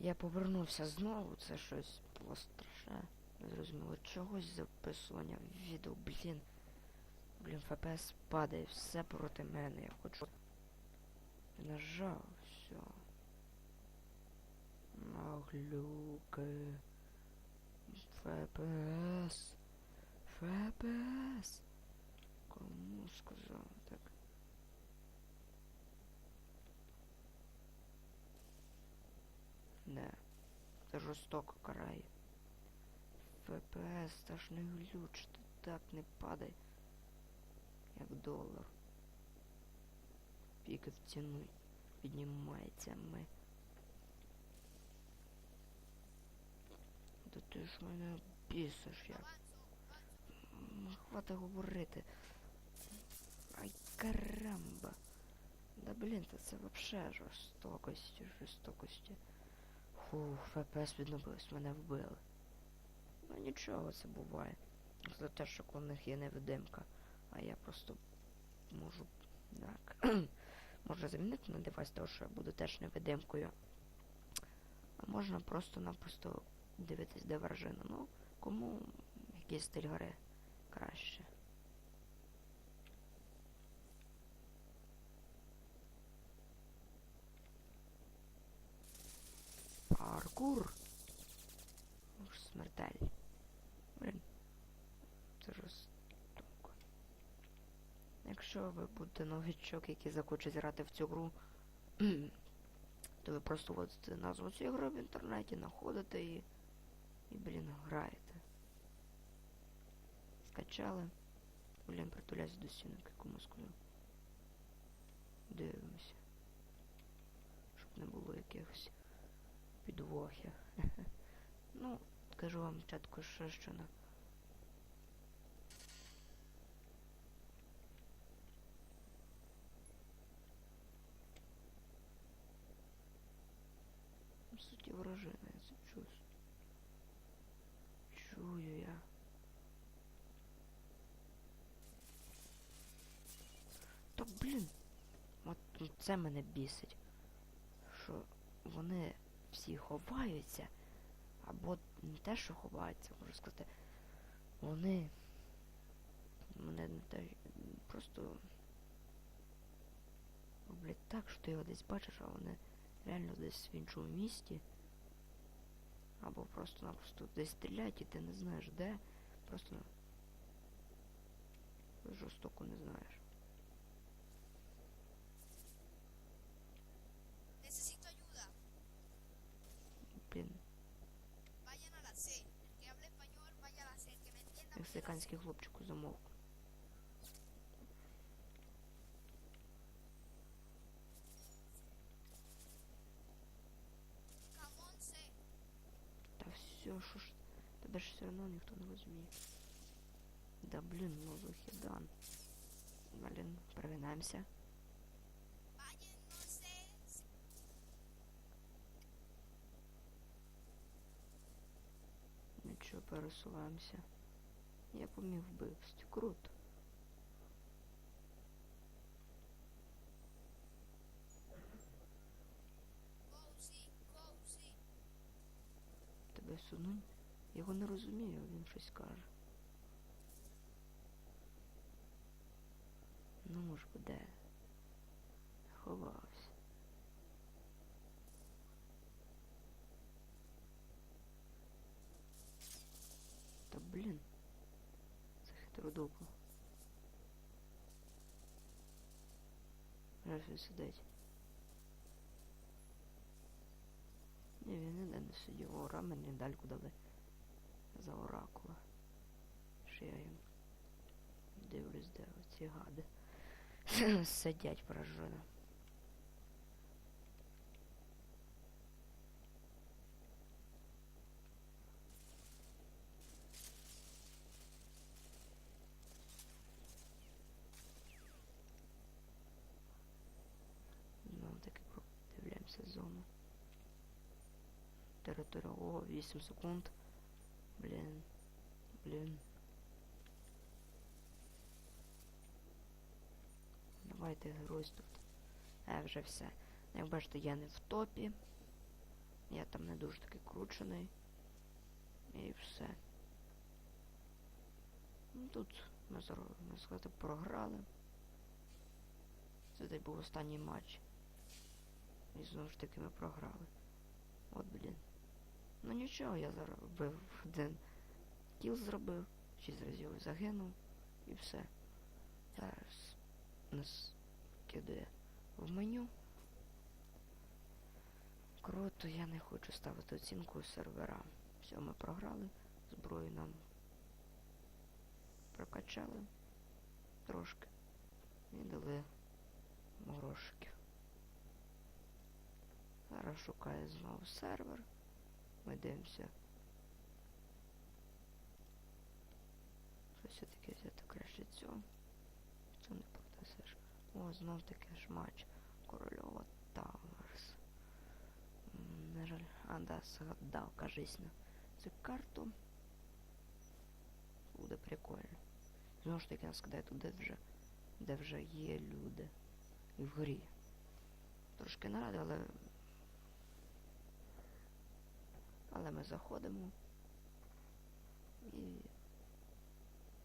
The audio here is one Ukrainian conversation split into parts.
Я повернувся знову, це щось було страшне. Зрозуміло, чогось записування відео, блін. Блін, ФПС падає, все проти мене. Я хочу. Нажав, все. Маглюки. ФПС. ФПС. Кому сказав так? Не. Це жорстоко карає. ФПС, та ж глюч, ти так не падай. Як долар. Піки в ціну піднімається ми. Та ти ж мене бісиш як. Хвата говорити. Ай карамба. Да блін, та це вообще жорстокості, жорстокості. Фу, ФПС відновилось, мене вбили. Ну нічого, це буває. За те, що у них є невидимка, а я просто можу. Так. можу замінити на девайс, того що я буду теж невидимкою. А можна просто-напросто дивитись, де вражина. Ну, кому який стиль гри краще. Паркур. Уж смертель. Блін. Це жорстоко. Якщо ви будете новичок, який захоче грати в цю гру, то ви просто вводите назву цієї гри в інтернеті, знаходите її і, блін, граєте. Скачали. Блін, притуляйся до стінок, кому скажу. Дивимося. Щоб не було якихось підвохів. ну, скажу вам чітко ще що на. В суті вражина, я це чую. Чую я. Та блін. От це мене бісить. Що вони всі ховаються. Або не те, що ховаються, можу сказати. Вони. Мене не те. Просто. Роблять так, що ти його десь бачиш, а вони реально десь в іншому місті. Або просто-напросто десь стріляють і ти не знаєш де. Просто жорстоко не знаєш. Мексиканський хлопчику замовк. Та все, що ж. Тебе ж все одно ніхто не розуміє. Да блін, ну вихідан. Блін, no. Нічого, пересуваємося. Я помів вбивстю. Круто. Тебе сунуть? Його не розумію, він щось каже. Ну ж буде. Ховався. Та блін. Хитродупо. Раз він сидить. Ні, він ніде не сидів. Ора мені дальку дали. За оракула. Що я їм дивлюсь, де оці гади. Сидять поражено. Ну, таки дивляємося зону. Територія. О, 8 секунд. Блін. Блін. Давайте геройсь тут. Е, вже все. Як бачите, я не в топі. Я там не дуже такий кручений. І все. Ну, тут ми сказати, програли. Це десь був останній матч. І знову ж таки ми програли. От блін. Ну нічого, я зараз вбив один кіл зробив, шість разів загинув і все. Зараз нас кидає в меню. Круто, я не хочу ставити оцінку серверам. Все, ми програли. Зброю нам прокачали трошки. І дали грошиків. Зараз шукає знову сервер. Ми дивимося. Що все-таки взяти краще цього. Цю не протесеш. О, знов таки ж матч. Корольова Тауерс. На жаль, а да, згадав, кажись на цю карту. Буде прикольно. Знову ж таки нас кидає туди вже, де вже є люди. І в грі. Трошки не радий, але. Але ми заходимо. І.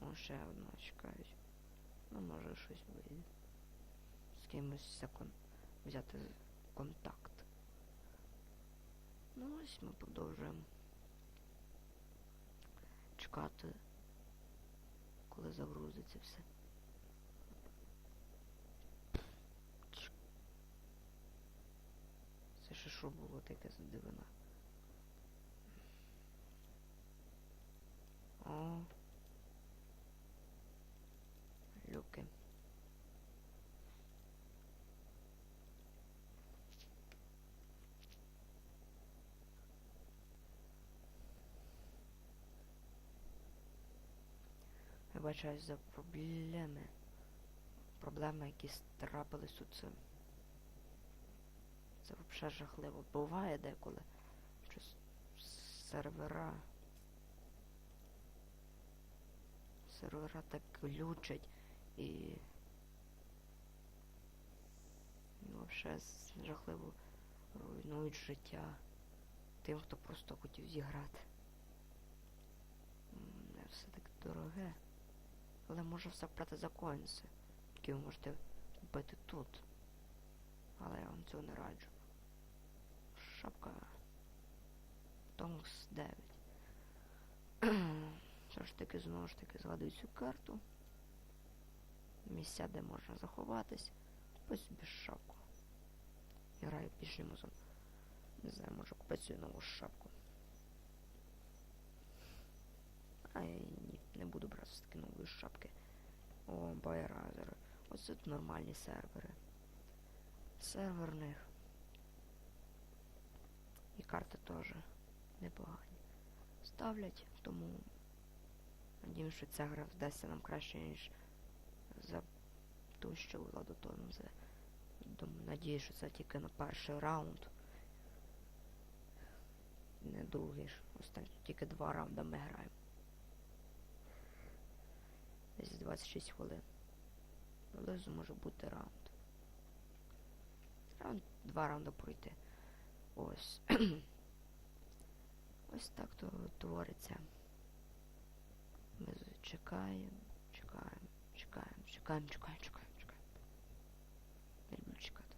О, ще одного чекають. Ну, може щось вийде. З кимось закон... взяти контакт. Ну ось ми продовжуємо чекати, коли загрузиться все. Це ще що було таке за дивина? О. Люки. Вибачаюсь за проблеми. Проблеми, які трапились тут. Це, це взагалі жахливо. Буває деколи. Що с- сервера. Сервера так глючать і. І взагалі жахливо руйнують життя тим, хто просто хотів зіграти. Не все так дороге. Але може все брати за коінси, які ви можете купити тут. Але я вам цього не раджу. Шапка. Тонкс 9. Все ж таки, знову ж таки, згадую цю карту. Місця, де можна заховатись. Ось собі шапку. Я граю під лімузом. Не знаю, може купити цю нову шапку. А ні, не буду брати все таки нової шапки. О, байразери. Ось тут нормальні сервери. Серверних. І карти теж непогані. Ставлять, тому надіюсь, що ця гра вдасться нам краще, ніж за ту, що була до того. Надіюсь, що це тільки на перший раунд. Не другий ж. Останні тільки два раунди ми граємо. Десь 26 хвилин. Приблизно може бути раунд. Раунд, два раунди пройти. Ось. Ось так то твориться. Чекаємо, чекаємо, чекаємо, чекаємо, чекаємо, чекаємо, чекаємо. Не люблю чекати.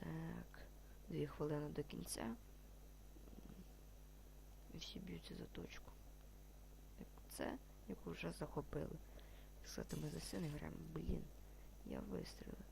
Так. Дві хвилини до кінця. І всі б'ються за точку. Як це, яку вже захопили. Сказати, ми за не граємо. Блін, я вистрілив.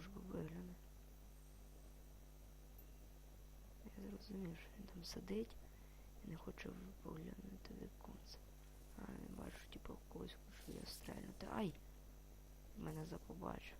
Ж бо вигляне. Я зрозумів, що він там сидить і не хоче поглянути віконце. А, я бачу, типу, когось хочу я стрельнути. Ай! Мене запобачив.